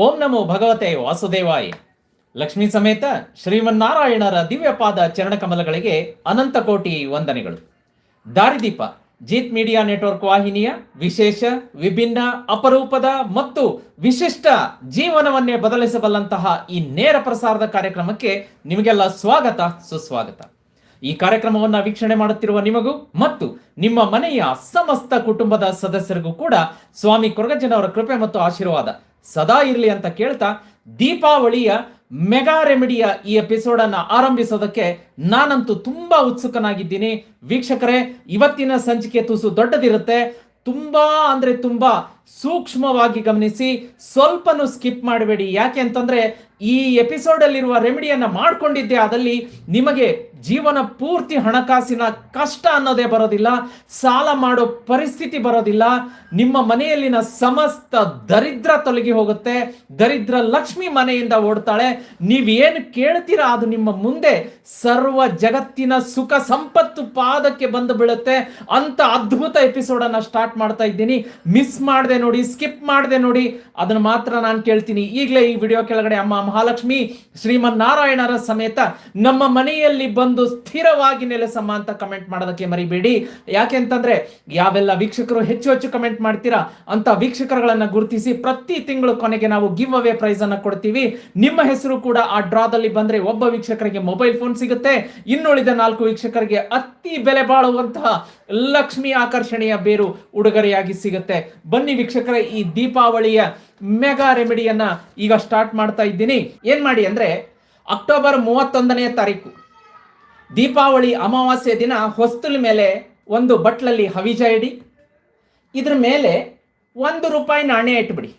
ಓಂ ನಮೋ ಭಗವತೆ ವಾಸುದೇವಾಯ. ಲಕ್ಷ್ಮೀ ಸಮೇತ ಶ್ರೀಮನ್ನಾರಾಯಣರ ದಿವ್ಯಪಾದ ಚರಣಕಮಲಗಳಿಗೆ ಅನಂತ ಕೋಟಿ ವಂದನೆಗಳು. ದಾರಿದೀಪ, ಜೀತ್ ಮೀಡಿಯಾ ನೆಟ್ವರ್ಕ್ ವಾಹಿನಿಯ ವಿಶೇಷ, ವಿಭಿನ್ನ, ಅಪರೂಪದ ಮತ್ತು ವಿಶಿಷ್ಟ ಜೀವನವನ್ನೇ ಬದಲಿಸಬಲ್ಲಂತಹ ಈ ನೇರ ಪ್ರಸಾರದ ಕಾರ್ಯಕ್ರಮಕ್ಕೆ ನಿಮಗೆಲ್ಲ ಸ್ವಾಗತ, ಸುಸ್ವಾಗತ. ಈ ಕಾರ್ಯಕ್ರಮವನ್ನು ವೀಕ್ಷಣೆ ಮಾಡುತ್ತಿರುವ ನಿಮಗೂ ಮತ್ತು ನಿಮ್ಮ ಮನೆಯ ಸಮಸ್ತ ಕುಟುಂಬದ ಸದಸ್ಯರಿಗೂ ಕೂಡ ಸ್ವಾಮಿ ಕೊರಗಜ್ಜನವರ ಕೃಪೆ ಮತ್ತು ಆಶೀರ್ವಾದ. ಸದಾ ಇರಲಿ ಅಂತ ಕೇಳ್ತಾ ದೀಪಾವಳಿಯ ಮೆಗಾ ರೆಮಿಡಿಯ ಈ ಎಪಿಸೋಡ್ ಆರಂಭಿಸೋದಕ್ಕೆ ನಾನಂತೂ ತುಂಬಾ ಉತ್ಸುಕನಾಗಿದ್ದೀನಿ. ವೀಕ್ಷಕರೇ, ಇವತ್ತಿನ ಸಂಚಿಕೆ ತುಸು ದೊಡ್ಡದಿರುತ್ತೆ. ತುಂಬಾ ಅಂದ್ರೆ ತುಂಬಾ ಸೂಕ್ಷ್ಮವಾಗಿ ಗಮನಿಸಿ, ಸ್ವಲ್ಪನೂ ಸ್ಕಿಪ್ ಮಾಡಬೇಡಿ. ಯಾಕೆ ಅಂತಂದ್ರೆ, ಈ ಎಪಿಸೋಡ್ ಅಲ್ಲಿರುವ ರೆಮಿಡಿಯನ್ನ ಮಾಡ್ಕೊಂಡಿದ್ದೆ, ಆದಲ್ಲಿ ನಿಮಗೆ ಜೀವನ ಪೂರ್ತಿ ಹಣಕಾಸಿನ ಕಷ್ಟ ಅನ್ನೋದೇ ಬರೋದಿಲ್ಲ, ಸಾಲ ಮಾಡೋ ಪರಿಸ್ಥಿತಿ ಬರೋದಿಲ್ಲ, ನಿಮ್ಮ ಮನೆಯಲ್ಲಿನ ಸಮಸ್ತ ದರಿದ್ರ ತೊಲಗಿ ಹೋಗುತ್ತೆ, ದರಿದ್ರ ಲಕ್ಷ್ಮಿ ಮನೆಯಿಂದ ಓಡ್ತಾಳೆ ನೀವೇನು ಕೇಳ್ತೀರಾ, ಅದು ನಿಮ್ಮ ಮುಂದೆ ಸರ್ವ ಜಗತ್ತಿನ ಸುಖ ಸಂಪತ್ತು ಪಾದಕ್ಕೆ ಬಂದು ಬೀಳುತ್ತೆ, ಅಂತ ಅದ್ಭುತ ಎಪಿಸೋಡ್ ಅನ್ನ ಸ್ಟಾರ್ಟ್ ಮಾಡ್ತಾ ಇದ್ದೀನಿ. ಮಿಸ್ ಮಾಡದೆ ನೋಡಿ ಸ್ಕಿಪ್ ಮಾಡದೆ ನೋಡಿ, ಅದನ್ನ ಮಾತ್ರ ನಾನು ಕೇಳ್ತೀನಿ. ಈಗಲೇ ಈ ವಿಡಿಯೋ ಕೆಳಗಡೆ ಅಮ್ಮ ಮಹಾಲಕ್ಷ್ಮಿ, ಶ್ರೀಮನ್ನಾರಾಯಣರ ಸಮೇತ ನಮ್ಮ ಮನೆಯಲ್ಲಿ ಬಂದು ಸ್ಥಿರವಾಗಿ ನೆಲೆಸಮ್ಮ ಅಂತ ಕಮೆಂಟ್ ಮಾಡೋದಕ್ಕೆ ಮರಿಬೇಡಿ. ಯಾಕೆ ಅಂತಂದ್ರೆ, ಯಾವೆಲ್ಲ ವೀಕ್ಷಕರು ಹೆಚ್ಚು ಹೆಚ್ಚು ಕಮೆಂಟ್ ಮಾಡ್ತೀರಾ ಅಂತ ವೀಕ್ಷಕರುಗಳನ್ನ ಗುರುತಿಸಿ ಪ್ರತಿ ತಿಂಗಳು ಕೊನೆಗೆ ನಾವು ಗಿವ್ ಅವೇ ಪ್ರೈಸ್ ಅನ್ನ ಕೊಡ್ತೀವಿ. ನಿಮ್ಮ ಹೆಸರು ಕೂಡ ಆ ಡ್ರಾದಲ್ಲಿ ಬಂದ್ರೆ ಒಬ್ಬ ವೀಕ್ಷಕರಿಗೆ ಮೊಬೈಲ್ ಫೋನ್ ಸಿಗುತ್ತೆ. ಇನ್ನುಳಿದ ನಾಲ್ಕು ವೀಕ್ಷಕರಿಗೆ ಅತಿ ಬೆಲೆ ಬಾಳುವಂತಹ ಲಕ್ಷ್ಮಿ ಆಕರ್ಷಣೆಯ ಬೇರು ಉಡುಗೊರೆಯಾಗಿ ಸಿಗುತ್ತೆ. ಬನ್ನಿ ವೀಕ್ಷಕರೇ, ಈ ದೀಪಾವಳಿಯ ಮೆಗಾ ರೆಮಿಡಿಯನ್ನ ಈಗ ಸ್ಟಾರ್ಟ್ ಮಾಡ್ತಾ ಇದ್ದೀನಿ. ಏನ್ ಮಾಡಿ ಅಂದ್ರೆ ಅಕ್ಟೋಬರ್ ಮೂವತ್ತೊಂದನೇ ತಾರೀಕು. ದೀಪಾವಳಿ ಅಮಾವಾಸ್ಯೆ ದಿನ ಹೊಸ್ತುಲ್ ಮೇಲೆ ಒಂದು ಬಟ್ಲಲ್ಲಿ ಹವಿಜ ಇಡಿ, ಇದ್ರ ಮೇಲೆ ಒಂದು ರೂಪಾಯಿ ನಾಣ್ಯ ಇಟ್ಬಿಡಿ.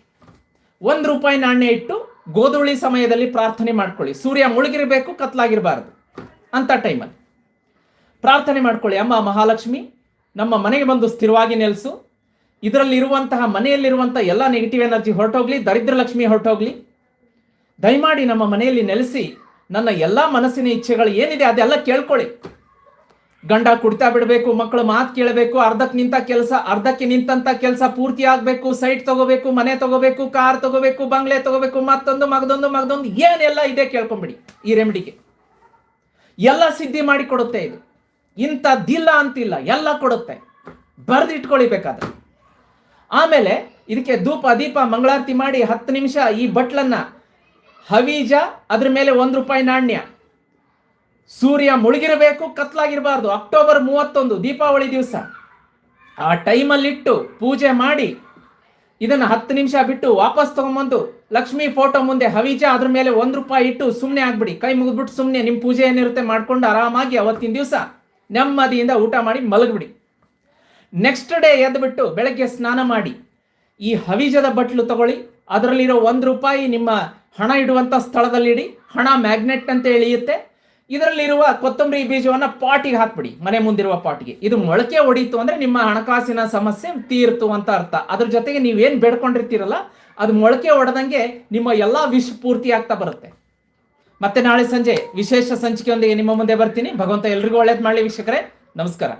ಒಂದು ರೂಪಾಯಿ ನಾಣ್ಯ ಇಟ್ಟು ಗೋಧುಳಿ ಸಮಯದಲ್ಲಿ ಪ್ರಾರ್ಥನೆ ಮಾಡ್ಕೊಳ್ಳಿ. ಸೂರ್ಯ ಮುಳುಗಿರಬೇಕು, ಕತ್ಲಾಗಿರಬಾರ್ದು ಅಂತ ಟೈಮಲ್ಲಿ. ಪ್ರಾರ್ಥನೆ ಮಾಡ್ಕೊಳ್ಳಿ, ಅಮ್ಮ ಮಹಾಲಕ್ಷ್ಮಿ, ನಮ್ಮ ಮನೆಗೆ ಬಂದು ಸ್ಥಿರವಾಗಿ ನೆಲೆಸು ಇದರಲ್ಲಿರುವಂತಹ ಮನೆಯಲ್ಲಿರುವಂತಹ ಎಲ್ಲ ನೆಗೆಟಿವ್ ಎನರ್ಜಿ ಹೊರಟೋಗ್ಲಿ ದರಿದ್ರ ಲಕ್ಷ್ಮಿ ಹೊರಟೋಗ್ಲಿ. ದಯಮಾಡಿ ನಮ್ಮ ಮನೆಯಲ್ಲಿ ನೆಲೆಸಿ, ನನ್ನ ಎಲ್ಲ ಮನಸ್ಸಿನ ಇಚ್ಛೆಗಳು ಏನಿದೆ ಅದೆಲ್ಲ ಕೇಳ್ಕೊಳ್ಳಿ. ಗಂಡ ಕುಡ್ತಾ ಬಿಡಬೇಕು, ಮಕ್ಕಳು ಮಾತು ಕೇಳಬೇಕು ಅರ್ಧಕ್ಕೆ ನಿಂತ ಕೆಲಸ, ಅರ್ಧಕ್ಕೆ ನಿಂತಂತ ಕೆಲಸ ಪೂರ್ತಿ ಆಗಬೇಕು, ಸೈಟ್ ತಗೋಬೇಕು, ಮನೆ ತಗೋಬೇಕು, ಕಾರ್ ತಗೋಬೇಕು, ಬಂಗ್ಲೆ ತಗೋಬೇಕು, ಮತ್ತೊಂದು, ಮಗದೊಂದು ಮಗದೊಂದು, ಏನೆಲ್ಲ ಇದೆ ಕೇಳ್ಕೊಂಬಿಡಿ ಈ ರೆಮಿಡಿಗೆ ಎಲ್ಲ ಸಿದ್ಧಿ ಮಾಡಿ ಕೊಡುತ್ತೆ ಇದು. ಇಂಥದ್ದಿಲ್ಲ ಅಂತಿಲ್ಲ, ಎಲ್ಲ ಕೊಡುತ್ತೆ. ಬರೆದಿಟ್ಕೊಳ್ಳಿ ಬೇಕಾದ್ರೆ ಆಮೇಲೆ ಇದಕ್ಕೆ ಧೂಪ, ದೀಪ, ಮಂಗಳಾರತಿ ಮಾಡಿ ಹತ್ತು ನಿಮಿಷ ಈ ಬಟ್ಲನ್ನ ಹವೀಜ ಅದ್ರ ಮೇಲೆ ಒಂದು ರೂಪಾಯಿ ನಾಣ್ಯ. ಸೂರ್ಯ ಮುಳುಗಿರಬೇಕು, ಕತ್ಲಾಗಿರಬಾರ್ದು. ಅಕ್ಟೋಬರ್ ಮೂವತ್ತೊಂದು, ದೀಪಾವಳಿ ದಿವಸ. ಆ ಟೈಮಲ್ಲಿಟ್ಟು ಪೂಜೆ ಮಾಡಿ ಇದನ್ನು ಹತ್ತು ನಿಮಿಷ ಬಿಟ್ಟು ವಾಪಸ್ ತಗೊಂಬಂದು ಲಕ್ಷ್ಮಿ ಫೋಟೋ ಮುಂದೆ ಹವಿಜ ಅದ್ರ ಮೇಲೆ ಒಂದು ರೂಪಾಯಿ ಇಟ್ಟು ಸುಮ್ಮನೆ ಆಗ್ಬಿಡಿ. ಕೈ ಮುಗಿದ್ಬಿಟ್ಟು ಸುಮ್ಮನೆ ನಿಮ್ಮ ಪೂಜೆ ಏನಿರುತ್ತೆ ಮಾಡ್ಕೊಂಡು ಆರಾಮಾಗಿ ಅವತ್ತಿನ ದಿವಸ ನೆಮ್ಮದಿಯಿಂದ ಊಟ ಮಾಡಿ ಮಲಗ್ಬಿಡಿ. ನೆಕ್ಸ್ಟ್ ಡೇ ಎದ್ದುಬಿಟ್ಟು ಬೆಳಗ್ಗೆ ಸ್ನಾನ ಮಾಡಿ, ಈ ಹವಿಜದ ಬಟ್ಲು ತಗೊಳ್ಳಿ, ಅದರಲ್ಲಿರೋ ಒಂದು ರೂಪಾಯಿ ನಿಮ್ಮ ಹಣ ಇಡುವಂಥ ಸ್ಥಳದಲ್ಲಿಡಿ, ಹಣ ಮ್ಯಾಗ್ನೆಟ್ ಅಂತ ಇಳಿಯುತ್ತೆ ಇದರಲ್ಲಿರುವ ಕೊತ್ತಂಬರಿ ಬೀಜವನ್ನು ಪಾಟಿಗೆ ಹಾಕ್ಬಿಡಿ, ಮನೆ ಮುಂದಿರುವ ಪಾಟಿಗೆ ಇದು ಮೊಳಕೆ ಹೊಡೀತು ಅಂದರೆ ನಿಮ್ಮ ಹಣಕಾಸಿನ ಸಮಸ್ಯೆ ತೀರ್ತು ಅಂತ ಅರ್ಥ. ಅದ್ರ ಜೊತೆಗೆ ನೀವೇನು ಬೇಡ್ಕೊಂಡಿರ್ತೀರಲ್ಲ, ಅದು ಮೊಳಕೆ ಹೊಡೆದಂಗೆ ನಿಮ್ಮ ಎಲ್ಲ ವಿಶ್ ಪೂರ್ತಿ ಆಗ್ತಾ ಬರುತ್ತೆ. ಮತ್ತೆ ನಾಳೆ ಸಂಜೆ ವಿಶೇಷ ಸಂಚಿಕೆಯೊಂದಿಗೆ ನಿಮ್ಮ ಮುಂದೆ ಬರ್ತೀನಿ. ಭಗವಂತ ಎಲ್ರಿಗೂ ಒಳ್ಳೇದು ಮಾಡಲಿ ವೀಕ್ಷಕರೇ. ನಮಸ್ಕಾರ.